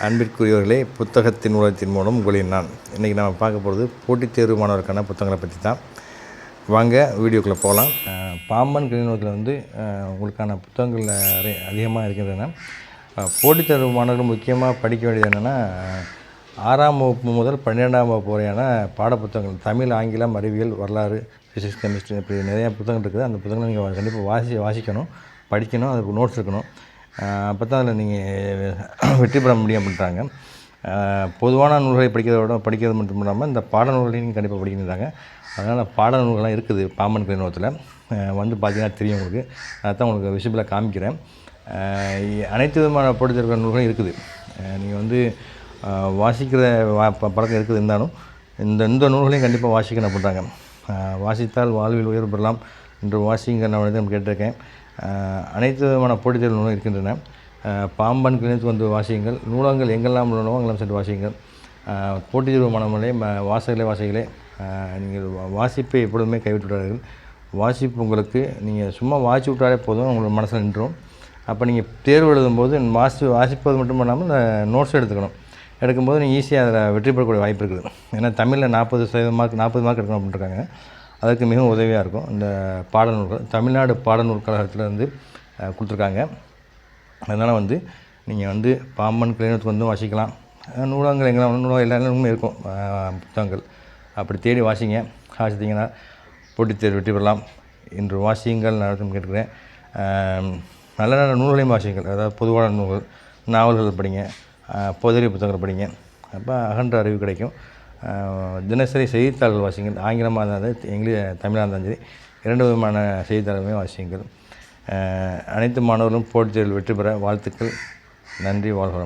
அன்பிற்குரியவர்களே புத்தகத்தின் உலகத்தின் மூலம் உங்களின் நான் இன்றைக்கி நம்ம பார்க்க போகிறது போட்டித் தேர்வு மாணவருக்கான புத்தகங்களை பற்றி தான் வாங்க வீடியோக்குள்ளே போகலாம். பாம்பன் கிளிநோக்கில் வந்து உங்களுக்கான புத்தகங்கள் நிறைய அதிகமாக இருக்கின்றன. போட்டித் தேர்வு மாணவர்கள் முக்கியமாக படிக்க வேண்டியது என்னென்னா ஆறாம் வகுப்பு முதல் பன்னிரெண்டாம் வகுப்பு வரையான பாடப்புத்தகங்கள் தமிழ் ஆங்கிலம் அறிவியல் வரலாறு ஃபிசிக்ஸ் கெமிஸ்ட்ரி இப்படி நிறையா புத்தகங்கள் இருக்குது. அந்த புத்தகங்களை நீங்கள் கண்டிப்பாக வாசி வாசிக்கணும் படிக்கணும் அதுக்கு நோட்ஸ் இருக்கணும் அப்போ தான் அதில் நீங்கள் வெற்றி பெற முடியும் அப்படின்றாங்க. பொதுவான நூல்களை படிக்கிறத விட படிக்கிறது மட்டும் இல்லாமல் இந்த பாட நூல்களையும் நீங்கள் கண்டிப்பாக படிக்கிறாங்க அதனால் பாட நூல்கள்லாம் இருக்குது பாம்பன் கிளிநோகத்தில் வந்து பார்த்தீங்கன்னா தெரியும் உங்களுக்கு. அதான் உங்களுக்கு விசிபிளாக காமிக்கிறேன். அனைத்து விதமான படித்திருக்கிற நூல்களும் இருக்குது. நீங்கள் வந்து வாசிக்கிற வா பழக்கம் இருக்குது இருந்தாலும் இந்த இந்த நூல்களையும் கண்டிப்பாக வாசிக்கணும் அப்படின்றாங்க. வாசித்தால் வாழ்வில் உயர்வு பெறலாம் என்று வாசிங்க நான் வந்து கேட்டிருக்கேன். அனைத்து விதமான போட்டித் தேர்வு நூலும் இருக்கின்றன பாம்பன் கிளினிக் வந்து வாசியுங்கள். நூலகங்கள் எங்கெல்லாம் உள்ளனோ அங்கெல்லாம் சென்று வாசியுங்கள். போட்டித் தேர்வு மாணவர்களே ம- வாசகர்களே நீங்கள் வா- வாசிப்பை எப்பொழுதுமே கைவிட்டு விடாதீர்கள் வாசிப்பு உங்களுக்கு நீங்கள் சும்மா வாசி விட்டாலே போதும் உங்களுக்கு மனசில் நின்றும். அப்போ நீங்கள் தேர்வு எழுதும்போது வாசி வாசிப்பது மட்டும் இல்லாமல் நோட்ஸ் எடுத்துக்கணும். எடுக்கும்போது நீங்கள் ஈஸியாக அதில் வெற்றி பெறக்கூடிய வாய்ப்பு இருக்குது. ஏன்னா தமிழில் நாற்பது சதவீதம் மார்க் நாற்பது மார்க் எடுக்கணும் அப்படின்ட்டுருக்காங்க அதுக்கு மிகவும் உதவியாக இருக்கும். இந்த பாடநூல்கள் தமிழ்நாடு பாடநூல் கழகத்தில் வந்து கொடுத்துருக்காங்க. அதனால் வந்து நீங்கள் வந்து பாம்பன் கிளைநூத்துக்கு வந்து வாசிக்கலாம். நூலகங்கள் எங்கெல்லாம் நூலகம் எல்லா இடமுமே இருக்கும். புத்தகங்கள். அப்படி தேடி வாசிங்க. வாசித்தீங்கன்னா போட்டித் தேர்வு வெற்றி பெறலாம் இன்று வாசியுங்கள் நான் கேட்குறேன் நல்ல நல்ல நூல்களையும் வாசிங்கள் அதாவது பொதுவான நூல்கள் நாவல்கள் படிங்க. அஹ், புத்தகங்கள் படிங்க. அப்போ அகன்ற அறிவு கிடைக்கும். தினசரி செய்தித்தாள்கள் வாசிங்கள். ஆங்கிலமாக இருந்தாலும் இங்கிலீஷ் தமிழாக இருந்தாலும் சரி இரண்டு விதமான செய்தித்தாள்களுமே வாசிங்கள். அனைத்து மாணவர்களும் போட்டித் தேர்வில் வெற்றி பெற வாழ்த்துக்கள். நன்றி வாழ்க